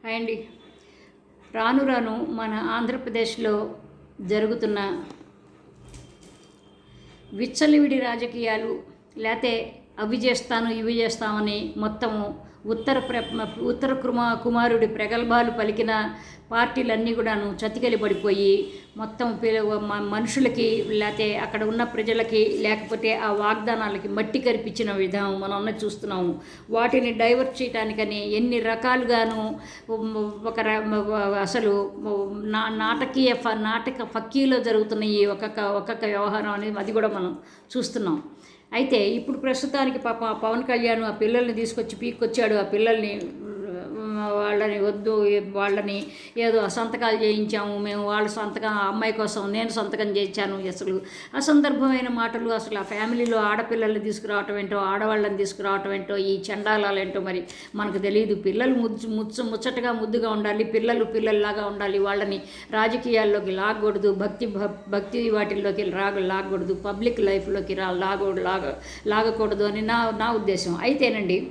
Hi అండి. రాను రాను మన ఆంధ్రప్రదేశ్లో జరుగుతున్న విచ్చలవిడి రాజకీయాలు లేతే అవి చేస్తాను ఇవి చేస్తామని మొత్తము ఉత్తర ప్ర ఉత్తర కుమా కుమారుడి ప్రగల్భాలు పలికిన పార్టీలన్నీ కూడాను చతికలి పడిపోయి మొత్తం మనుషులకి లేకపోతే అక్కడ ఉన్న ప్రజలకి లేకపోతే ఆ వాగ్దానాలకి మట్టి కరిపించిన విధానం మనం అన్న చూస్తున్నాము వాటిని డైవర్ట్ చేయడానికని ఎన్ని రకాలుగాను ఒక అసలు నా నాటకీయ ఫ నాటక ఫక్కీలో జరుగుతున్న ఈ ఒక్కొక్క ఒక్కొక్క వ్యవహారం అనేది అది కూడా మనం చూస్తున్నాం. అయితే ఇప్పుడు ప్రస్తుతానికి పాప పవన్ కళ్యాణ్ ఆ పిల్లల్ని తీసుకొచ్చి పీక్కొచ్చాడు ఆ పిల్లల్ని వాళ్ళని వద్దు వాళ్ళని ఏదో సంతకాలు చేయించాము మేము వాళ్ళ సంతకం అమ్మాయి కోసం నేను సంతకం చేయించాను అసలు. అసందర్భమైన మాటలు అసలు ఆ ఫ్యామిలీలో ఆడపిల్లల్ని తీసుకురావటం ఏంటో ఆడవాళ్ళని తీసుకురావటం ఏంటో ఈ చండాలాలు ఏంటో మరి మనకు తెలియదు. పిల్లలు ముచ్చు ముచ్చ ముచ్చటగా ముద్దుగా ఉండాలి పిల్లలు పిల్లల్లాగా ఉండాలి. వాళ్ళని రాజకీయాల్లోకి లాగకూడదు భక్తి భ- భక్తి వాటిల్లోకి రాగ లాగకూడదు పబ్లిక్ లైఫ్లోకి రా లాగ లాగ లాగకూడదు అని నా నా ఉద్దేశం. అయితేనండి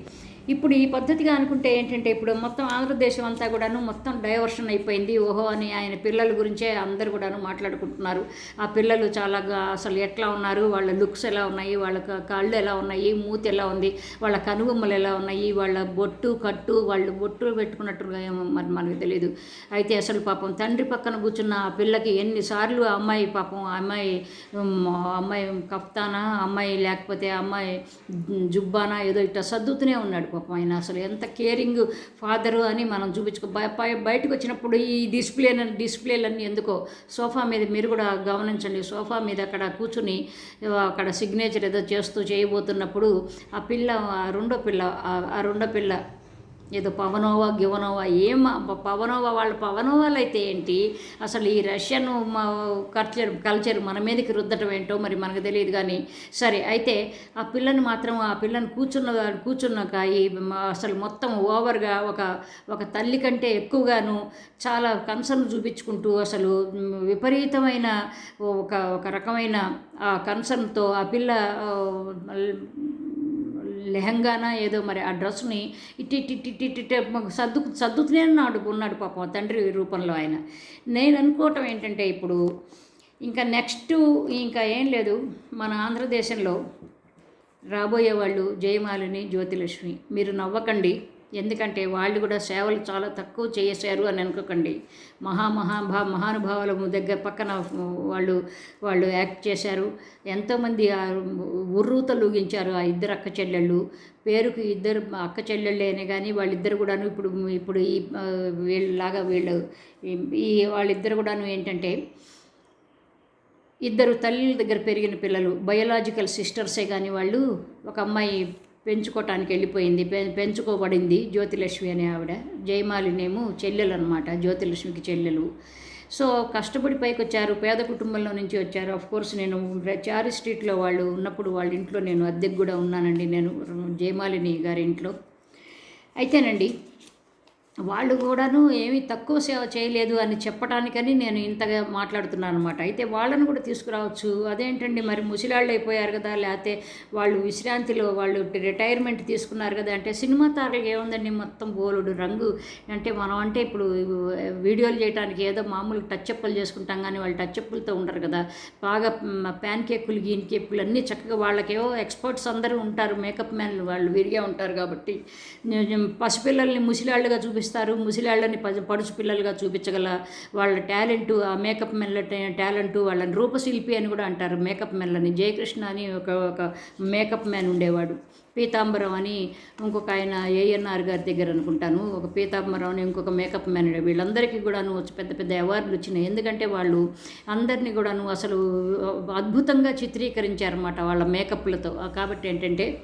ఇప్పుడు ఈ పద్ధతిగా అనుకుంటే ఏంటంటే ఇప్పుడు మొత్తం ఆంధ్రదేశం అంతా కూడాను మొత్తం డైవర్షన్ అయిపోయింది. ఓహో అని ఆయన పిల్లల గురించే అందరు కూడాను మాట్లాడుకుంటున్నారు. ఆ పిల్లలు చాలా అసలు ఎట్లా ఉన్నారు? వాళ్ళ లుక్స్ ఎలా ఉన్నాయి? వాళ్ళ కాళ్ళు కళ్ళు ఎలా ఉన్నాయి? మూతి ఎలా ఉంది? వాళ్ళ కనుబొమ్మలు ఎలా ఉన్నాయి? వాళ్ళ బొట్టు కట్టు వాళ్ళు బొట్టు పెట్టుకున్నట్టుగా మరి మనకు తెలియదు అయితే అసలు పాపం తండ్రి పక్కన కూర్చున్న ఆ పిల్లకి ఎన్నిసార్లు ఆ అమ్మాయి పాపం ఆ అమ్మాయి అమ్మాయి కఫ్తానా? అమ్మాయి లేకపోతే అమ్మాయి జుబ్బానా? ఏదో ఇట్లా సర్దుతూనే ఉన్నాడు పాపం ఆయన అసలు ఎంత కేరింగ్ ఫాదరు అని మనం చూపించుకో బయటకు వచ్చినప్పుడు ఈ డిస్ప్లే డిస్ప్లేలన్నీ ఎందుకో సోఫా మీద మీరు కూడా గమనించండి. సోఫా మీద అక్కడ కూర్చుని అక్కడ సిగ్నేచర్ ఏదో చేస్తూ చేయబోతున్నప్పుడు ఆ పిల్ల ఆ రెండో పిల్ల ఆ రెండో పిల్ల ఏదో పవనోవా గివనోవా ఏం పవనోవా వాళ్ళ పవనోవాలు అయితే ఏంటి? అసలు ఈ రష్యన్ మా కల్చర్ కల్చర్ మన మీదకి రుద్దటం ఏంటో మరి మనకు తెలియదు కానీ సరే అయితే ఆ పిల్లని మాత్రం ఆ పిల్లని కూర్చున్న కూర్చున్నాక ఈ అసలు మొత్తం ఓవర్గా ఒక ఒక తల్లి కంటే ఎక్కువగాను చాలా కన్సర్న్ చూపించుకుంటూ అసలు విపరీతమైన ఒక ఒక రకమైన ఆ కన్సర్న్తో ఆ పిల్ల లెహంగానా ఏదో మరి ఆ డ్రెస్ని ఇట్టి ఇట్టి సర్దు సర్దుతూనే ఉన్నాడు ఉన్నాడు పాపం తండ్రి రూపంలో ఆయన. నేను అనుకోవటం ఏంటంటే ఇప్పుడు ఇంకా నెక్స్ట్ ఇంకా ఏం లేదు. మన ఆంధ్రదేశంలో రాబోయే వాళ్ళు జయమాలిని జ్యోతిలక్ష్మి. మీరు నవ్వకండి. ఎందుకంటే వాళ్ళు కూడా సేవలు చాలా తక్కువ చేశారు అని అనుకోకండి. మహా మహాభా మహానుభావుల దగ్గర పక్కన వాళ్ళు వాళ్ళు యాక్ట్ చేశారు. ఎంతోమంది ఆ ఉర్రూత లూగించారు ఆ ఇద్దరు అక్క చెల్లెళ్ళు. పేరుకు ఇద్దరు అక్క చెల్లెళ్ళేనే కానీ వాళ్ళిద్దరు కూడాను ఇప్పుడు ఇప్పుడు ఈ వీళ్ళలాగా వీళ్ళు ఈ- వాళ్ళిద్దరు కూడాను ఏంటంటే ఇద్దరు తల్లుల దగ్గర పెరిగిన పిల్లలు. బయోలాజికల్ సిస్టర్సే కానీ వాళ్ళు. ఒక అమ్మాయి పెంచుకోవటానికి వెళ్ళిపోయింది. పె పెంచుకోబడింది జ్యోతిలక్ష్మి అనే ఆవిడ. జయమాలినేమో చెల్లెలు అనమాట జ్యోతిలక్ష్మికి చెల్లెలు. సో కష్టపడి పైకి వచ్చారు పేద కుటుంబంలో నుంచి వచ్చారు. ఆఫ్ కోర్స్ నేను చారి స్ట్రీట్లో వాళ్ళు ఉన్నప్పుడు వాళ్ళ ఇంట్లో నేను అద్దెకు కూడా ఉన్నానండి. నేను జయమాలిని గారి ఇంట్లో. అయితేనండి వాళ్ళు కూడాను ఏమీ తక్కువ సేవ చేయలేదు అని చెప్పడానికని నేను ఇంతగా మాట్లాడుతున్నాను అనమాట అయితే వాళ్ళను కూడా తీసుకురావచ్చు. అదేంటండి మరి ముసిలాళ్ళు అయిపోయారు కదా లేకపోతే వాళ్ళు విశ్రాంతిలో వాళ్ళు రిటైర్మెంట్ తీసుకున్నారు కదా అంటే సినిమా తారలు ఏముందండి మొత్తం బోలుడు రంగు. అంటే మనం అంటే ఇప్పుడు వీడియోలు చేయడానికి ఏదో మామూలు టచ్ అప్పులు చేసుకుంటాం కానీ వాళ్ళు టచ్ అప్పులతో ఉండరు కదా. బాగా ప్యాన్ కేకులు గీన్ కేకులు అన్నీ చక్కగా వాళ్ళకేవో ఎక్స్పర్ట్స్ అందరూ ఉంటారు. మేకప్ మ్యాన్లు వాళ్ళు విరిగా ఉంటారు కాబట్టి. పసిపిల్లల్ని ముసిలాళ్ళుగా చూపిస్తారు ముసిలాళ్ళని పసి పడుచు పిల్లలుగా చూపించగల వాళ్ళ టాలెంట్ ఆ మేకప్ మెల్ల టాలెంట్ వాళ్ళని రూపశిల్పి అని కూడా అంటారు మేకప్ మెల్లని. జయకృష్ణ అని ఒక ఒక మేకప్ మ్యాన్ ఉండేవాడు. పీతాంబరం అని ఇంకొక ఆయన ఏఎన్ఆర్ గారి దగ్గర అనుకుంటాను. ఒక పీతాంబరం అని ఇంకొక మేకప్ మ్యాన్ ఉండే. వీళ్ళందరికీ కూడాను పెద్ద పెద్ద అవార్డులు వచ్చినాయి. ఎందుకంటే వాళ్ళు అందరినీ కూడాను అసలు అద్భుతంగా చిత్రీకరించారన్నమాట వాళ్ళ మేకప్లతో. కాబట్టి ఏంటంటే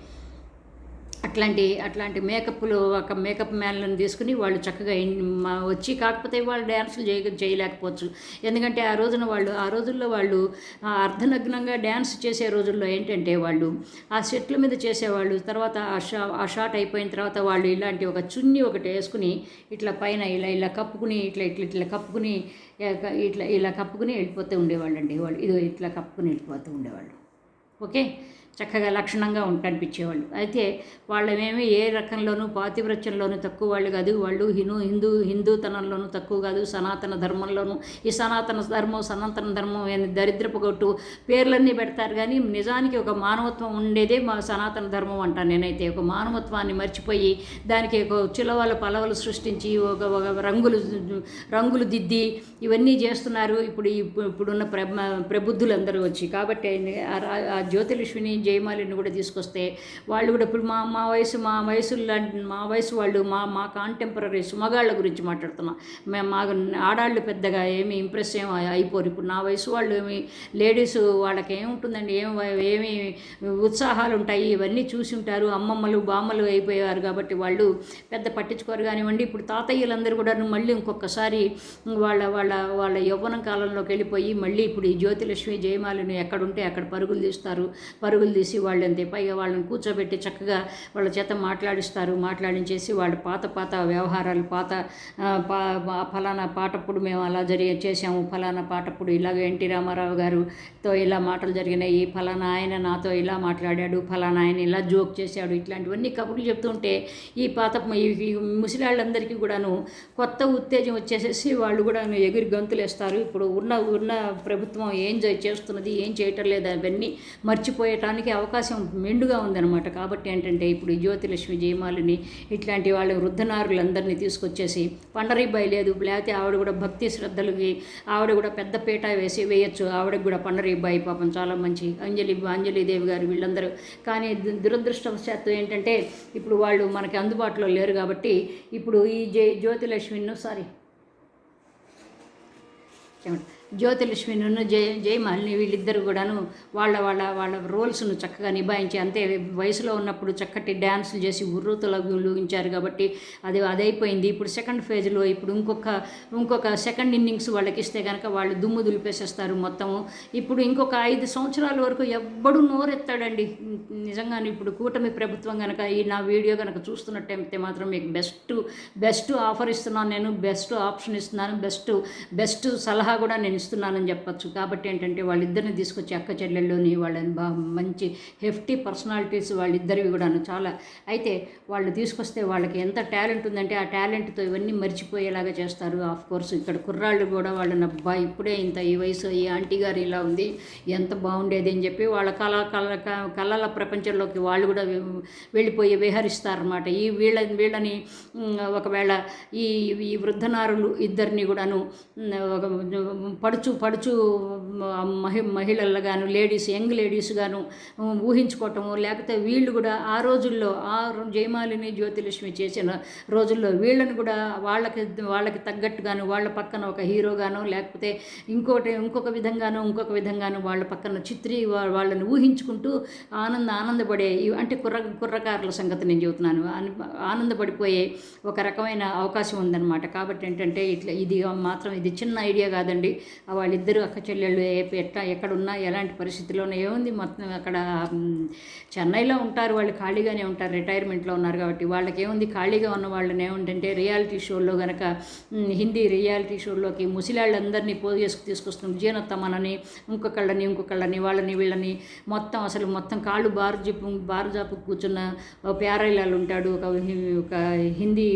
అట్లాంటి అట్లాంటి మేకప్లు ఒక మేకప్ మ్యాన్లను తీసుకుని వాళ్ళు చక్కగా మా- వచ్చి కాకపోతే వాళ్ళు డ్యాన్సులు చేయ చేయలేకపోవచ్చు. ఎందుకంటే ఆ రోజున వాళ్ళు ఆ రోజుల్లో వాళ్ళు అర్ధనగ్నంగా డ్యాన్స్ చేసే రోజుల్లో ఏంటంటే వాళ్ళు ఆ సెట్ల మీద చేసేవాళ్ళు తర్వాత ఆ షా ఆ షాట్ అయిపోయిన తర్వాత వాళ్ళు ఇలాంటి ఒక చున్ని ఒకటి వేసుకుని ఇట్లా పైన ఇలా ఇలా కప్పుకుని ఇట్లా ఇట్లా ఇట్లా కప్పుకుని ఇట్లా ఇలా కప్పుకుని వెళ్ళిపోతూ ఉండేవాళ్ళు అండి వాళ్ళు. ఇది ఇట్లా కప్పుకుని వెళ్ళిపోతూ ఉండేవాళ్ళు. ఓకే? చక్కగా లక్షణంగా ఉం- కనిపించేవాళ్ళు అయితే వాళ్ళమేమి ఏ రకంలోనూ పాతివ్రత్యంలోనూ తక్కువ వాళ్ళు కాదు. వాళ్ళు హిను హిందూ హిందూతనంలోనూ తక్కువ కాదు. సనాతన ధర్మంలోనూ ఈ సనాతన ధర్మం సనాతన ధర్మం అని దరిద్రపు కొట్టు పేర్లన్నీ పెడతారు. కానీ నిజానికి ఒక మానవత్వం ఉండేదే మా సనాతన ధర్మం అంటాను నేనైతే. ఒక మానవత్వాన్ని మర్చిపోయి దానికి ఒక చిలవల పలవలు సృష్టించి ఒక ఒక రంగులు రంగులు దిద్ది ఇవన్నీ చేస్తున్నారు. ఇప్పుడు ఇప్పుడున్న ప్ర ప్రబుద్ధులందరూ వచ్చి. కాబట్టి ఆ ఆ జ్యోతిలక్ష్మిని జయమాలిని కూడా తీసుకొస్తే వాళ్ళు కూడా ఇప్పుడు మా మా వయసు మా వయసు మా వయసు వాళ్ళు మా మా కాంటెంపరీస్ మగాళ్ళ గురించి మాట్లాడుతున్నాం. మేము మా ఆడాళ్ళు పెద్దగా ఏమి ఇంప్రెస్ ఏం అయిపోరు. ఇప్పుడు నా వయసు వాళ్ళు ఏమి లేడీస్ వాళ్ళకి ఏముంటుందండి? ఏం ఏమి ఉత్సాహాలు ఉంటాయి? ఇవన్నీ చూసి ఉంటారు. అమ్మమ్మలు బామ్మలు అయిపోయారు కాబట్టి వాళ్ళు పెద్ద పట్టించుకోరు కానివ్వండి. ఇప్పుడు తాతయ్యలందరూ కూడా మళ్ళీ ఇంకొకసారి వాళ్ళ వాళ్ళ వాళ్ళ యవ్వనం కాలంలోకి వెళ్ళిపోయి మళ్ళీ ఇప్పుడు ఈ జ్యోతిలక్ష్మి జయమాలిని ఎక్కడుంటే అక్కడ పరుగులు తీస్తారు. పరుగులు తీసి వాళ్ళని పైగా వాళ్ళని కూర్చోబెట్టి చక్కగా వాళ్ళ చేత మాట్లాడిస్తారు. మాట్లాడించేసి వాళ్ళ పాత పాత వ్యవహారాలు పాత పా పా- ఫలానా పాటప్పుడు మేము అలా జరిగే చేసాము ఫలానా పాటప్పుడు ఇలాగ ఎన్టీ రామారావు గారుతో ఇలా మాటలు జరిగినాయి. ఫలానా ఆయన నాతో ఇలా మాట్లాడాడు. ఫలానా ఆయన ఇలా జోక్ చేశాడు. ఇట్లాంటివన్నీ కబుర్లు చెప్తుంటే ఈ పాత ఈ ముసలాళ్ళందరికీ కూడాను కొత్త ఉత్తేజం వచ్చేసేసి వాళ్ళు కూడా ఎగిరి గంతులేస్తారు. ఇప్పుడు ఉన్న ఉన్న ప్రభుత్వం ఏం చేస్తున్నది ఏం చేయటం లేదు అవన్నీ మర్చిపోయటానికి అవకాశం మెండుగా ఉందన్నమాట. కాబట్టి ఏంటంటే ఇప్పుడు జ్యోతిలక్ష్మి జయమాలిని ఇట్లాంటి వాళ్ళ వృద్ధనారులందరినీ తీసుకొచ్చేసి పండరీబాయి లేదు లేకపోతే ఆవిడ కూడా భక్తి శ్రద్ధలకి ఆవిడ కూడా పెద్ద పీట వేసి వేయచ్చు. ఆవిడకి కూడా పండరీబాయి పాపం చాలా మంచి అంజలి అంజలిదేవి గారు వీళ్ళందరూ. కానీ దురదృష్టవశాత్తు ఏంటంటే ఇప్పుడు వాళ్ళు మనకి అందుబాటులో లేరు కాబట్టి ఇప్పుడు ఈ జై జ్యోతిలక్ష్మిను సారీ ఏమంటారు? జ్యోతిలక్ష్మిను జయ జయమహల్ని వీళ్ళిద్దరు కూడాను వాళ్ళ వాళ్ళ వాళ్ళ రోల్స్ను చక్కగా నిభాయించి అంతే వయసులో ఉన్నప్పుడు చక్కటి డ్యాన్సులు చేసి ఉర్రూతలగించారు కాబట్టి అది అదైపోయింది. ఇప్పుడు సెకండ్ ఫేజ్లో ఇప్పుడు ఇంకొక ఇంకొక సెకండ్ ఇన్నింగ్స్ వాళ్ళకి ఇస్తే కనుక వాళ్ళు దుమ్ము దులిపేసేస్తారు మొత్తము. ఇప్పుడు ఇంకొక ఐదు సంవత్సరాల వరకు ఎవ్వడు నోరెత్తాడండి. నిజంగానే ఇప్పుడు కూటమి ప్రభుత్వం కనుక ఈ నా వీడియో కనుక చూస్తున్నట్టయితే మాత్రం మీకు బెస్ట్ బెస్ట్ ఆఫర్ ఇస్తున్నాను నేను బెస్ట్ ఆప్షన్ ఇస్తున్నాను బెస్ట్ బెస్ట్ సలహా కూడా నేను ఇస్తున్నానని చెప్పొచ్చు. కాబట్టి ఏంటంటే వాళ్ళిద్దరిని తీసుకొచ్చి అక్క చెల్లెల్లోని వాళ్ళని బా మంచి హెఫ్టీ పర్సనాలిటీస్ వాళ్ళిద్దరివి కూడాను చాలా. అయితే వాళ్ళు తీసుకొస్తే వాళ్ళకి ఎంత టాలెంట్ ఉందంటే ఆ టాలెంట్తో ఇవన్నీ మర్చిపోయేలాగా చేస్తారు. ఆఫ్ కోర్స్ ఇక్కడ కుర్రాళ్ళు కూడా వాళ్ళని అబ్బా ఇప్పుడే ఇంత ఈ వయసు ఈ ఆంటీ గారు ఇలా ఉంది ఎంత బాగుండేది అని చెప్పి వాళ్ళ కళ కళ క- కళల ప్రపంచంలోకి వాళ్ళు కూడా వెళ్ళిపోయి విహరిస్తారన్నమాట. ఈ వీళ్ళ వీళ్ళని ఒకవేళ ఈ ఈ వృద్ధనారులు ఇద్దరిని కూడాను ఒక పడుచు పడుచు మహి మహిళలు గాను లేడీస్ యంగ్ లేడీస్ గాను ఊహించుకోవటము లేకపోతే వీళ్ళు కూడా ఆ రోజుల్లో ఆ జయమాలిని జ్యోతిలక్ష్మి చేసిన రోజుల్లో వీళ్ళని కూడా వాళ్ళకి వాళ్ళకి తగ్గట్టుగాను వాళ్ళ పక్కన ఒక హీరోగాను లేకపోతే ఇంకోటి ఇంకొక విధంగాను ఇంకొక విధంగాను వాళ్ళ పక్కన చిత్రీ వా- వాళ్ళని ఊహించుకుంటూ ఆనంద ఆనందపడే ఇవి- అంటే కుర్ర కుర్రకారుల సంగతి నేను చెబుతున్నాను. ఆనందపడిపోయే ఒక రకమైన అవకాశం ఉందన్నమాట. కాబట్టి ఏంటంటే ఇట్లా ఇది మాత్రం ఇది చిన్న ఐడియా కాదండి. వాళ్ళిద్దరూ అక్క చెల్లెళ్ళు ఏ- ఎట్లా ఎక్కడున్నా ఎలాంటి పరిస్థితిలోనే ఏముంది? మొత్తం అక్కడ చెన్నైలో ఉంటారు వాళ్ళు ఖాళీగానే ఉంటారు రిటైర్మెంట్లో ఉన్నారు కాబట్టి వాళ్ళకి ఏముంది ఖాళీగా ఉన్న వాళ్ళని ఏముంటంటే రియాలిటీ షోల్లో గనక హిందీ రియాలిటీ షోల్లోకి ముసిలాళ్ళందరినీ పోగు చేసుకు తీసుకొస్తున్న జీనత్తమ్మనని ఇంకొకళ్ళని ఇంకొకళ్ళని వాళ్ళని వీళ్ళని మొత్తం అసలు మొత్తం కాళ్ళు బారు బారుజాపు కూర్చున్న ఒక ఉంటాడు ఒక ఒక హిందీ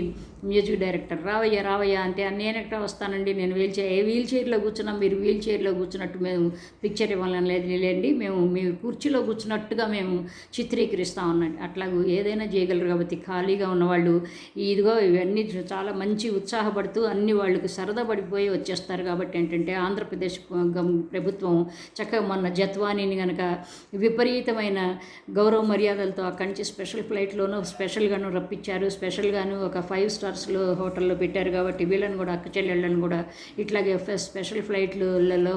మ్యూజిక్ డైరెక్టర్. రావయ్య రావయ్య అంటే నేను ఎక్కడ వస్తానండి? నేను వీల్ చైర్ ఏ వీల్ చైర్లో కూర్చున్నా? మీరు వీల్ చైర్లో కూర్చున్నట్టు మేము పిక్చర్ ఇవ్వాలని లేదు లేండి మేము మీరు కుర్చీలో కూర్చున్నట్టుగా మేము చిత్రీకరిస్తాం అన్నట్టు అట్లాగూ ఏదైనా చేయగలరు కాబట్టి ఖాళీగా ఉన్నవాళ్ళు ఇదిగో ఇవన్నీ చాలా మంచి ఉత్సాహపడుతూ అన్ని వాళ్ళకి సరదా పడిపోయి వచ్చేస్తారు కాబట్టి ఏంటంటే ఆంధ్రప్రదేశ్ ప్రభుత్వం చక్కగా మొన్న జత్వానీని కనుక విపరీతమైన గౌరవ మర్యాదలతో అక్కడి నుంచి స్పెషల్ ఫ్లైట్లోనూ స్పెషల్గాను రప్పించారు. స్పెషల్గాను ఒక ఫైవ్ స్టార్ రిసార్ట్స్లో హోటల్లో పెట్టారు కాబట్టి వీళ్ళని కూడా అక్క చెల్లెళ్ళని కూడా ఇట్లాగే స్పెషల్ ఫ్లైట్లలో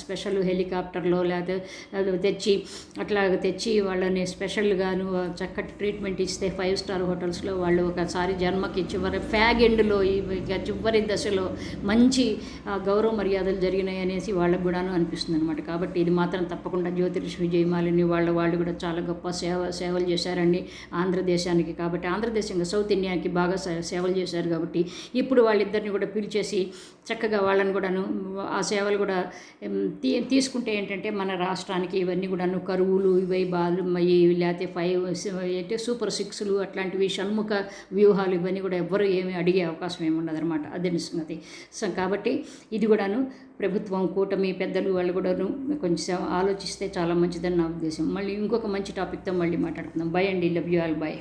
స్పెషల్ హెలికాప్టర్లో లేకపోతే తెచ్చి అట్లా తెచ్చి వాళ్ళని స్పెషల్గాను చక్కటి ట్రీట్మెంట్ ఇస్తే ఫైవ్ స్టార్ హోటల్స్లో వాళ్ళు ఒకసారి జన్మకి చివరి ఫ్యాగ్ ఎండ్లో ఈ చివరి దశలో మంచి గౌరవ మర్యాదలు జరిగినాయి అనేసి వాళ్ళకు కూడాను అనిపిస్తుంది అనమాట కాబట్టి ఇది మాత్రం తప్పకుండా జ్యోతిష్ విజయమాలిని వాళ్ళ వాళ్ళు కూడా చాలా గొప్ప సేవ సేవలు చేశారండి ఆంధ్రదేశానికి. కాబట్టి ఆంధ్రదేశంగా సౌత్ ఇండియాకి బాగా సేవలు చేశారు కాబట్టి ఇప్పుడు వాళ్ళిద్దరిని కూడా పిలిచేసి చక్కగా వాళ్ళని కూడాను ఆ సేవలు కూడా తీ తీసుకుంటే ఏంటంటే మన రాష్ట్రానికి ఇవన్నీ కూడాను కరువులు ఇవి బాధలు లేకపోతే ఫైవ్ అంటే సూపర్ సిక్స్లు అట్లాంటివి షణ్ముఖ వ్యూహాలు ఇవన్నీ కూడా ఎవ్వరు ఏమీ అడిగే అవకాశం ఏమి ఉండదు అనమాట అదే సంగతి సో కాబట్టి ఇది కూడాను ప్రభుత్వం కూటమి పెద్దలు వాళ్ళు కూడాను కొంచెం ఆలోచిస్తే చాలా మంచిదని నా ఉద్దేశం. మళ్ళీ ఇంకొక మంచి టాపిక్తో మళ్ళీ మాట్లాడుకుందాం. బై అండి. Love you all by